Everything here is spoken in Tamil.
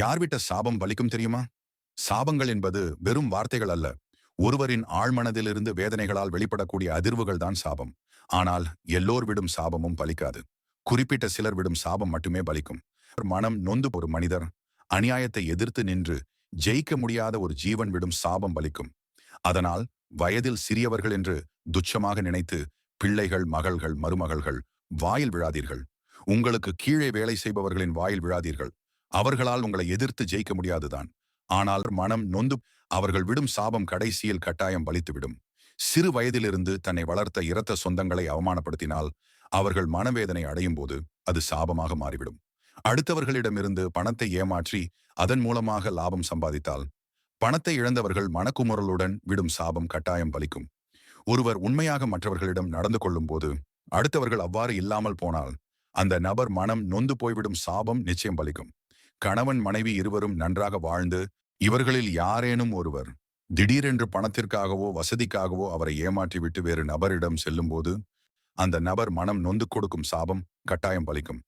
யார் விட்ட சாபம் பலிக்கும் தெரியுமா? சாபங்கள் என்பது வெறும் வார்த்தைகள் அல்ல. ஒருவரின் ஆழ்மனதிலிருந்து வேதனைகளால் வெளிப்படக்கூடிய அதிர்வுகள் தான் சாபம். ஆனால் எல்லோர் விடும் சாபமும் பலிக்காது. குறிப்பிட்ட சிலர் விடும் சாபம் மட்டுமே பலிக்கும். மனம் நொந்து ஒரு மனிதர். அநியாயத்தை எதிர்த்து நின்று ஜெயிக்க முடியாத ஒரு ஜீவன் விடும் சாபம் பலிக்கும். அதனால் வயதில் சிறியவர்கள் என்று துச்சமாக நினைத்து பிள்ளைகள் மகள்கள் மருமகள்கள் வாயில் விழாதீர்கள். உங்களுக்கு கீழே வேலை செய்பவர்களின் வாயில் விழாதீர்கள். அவர்களால் உங்களை எதிர்த்து ஜெயிக்க முடியாதுதான். ஆனால் மனம் நொந்து அவர்கள் விடும் சாபம் கடைசியில் கட்டாயம் பலித்துவிடும். சிறு வயதிலிருந்து தன்னை வளர்த்த இரத்த சொந்தங்களை அவமானப்படுத்தினால் அவர்கள் மனவேதனை அடையும் போது அது சாபமாக மாறிவிடும். அடுத்தவர்களிடமிருந்து பணத்தை ஏமாற்றி அதன் மூலமாக லாபம் சம்பாதித்தால் பணத்தை இழந்தவர்கள் மனக்குமுறலுடன் விடும் சாபம் கட்டாயம் பலிக்கும். ஒருவர் உண்மையாக மற்றவர்களிடம் நடந்து கொள்ளும் போது அடுத்தவர்கள் அவ்வாறு இல்லாமல் போனால் அந்த நபர் மனம் நொந்து போய்விடும் சாபம் நிச்சயம் பலிக்கும். கணவன் மனைவி இருவரும் நன்றாக வாழ்ந்து இவர்களில் யாரேனும் ஒருவர் திடீரென்று பணத்திற்காகவோ வசதிக்காகவோ அவரை ஏமாற்றிவிட்டு வேறு நபரிடம் செல்லும்போது அந்த நபர் மனம் நொந்து கொடுக்கும் சாபம் கட்டாயம் பலிக்கும்.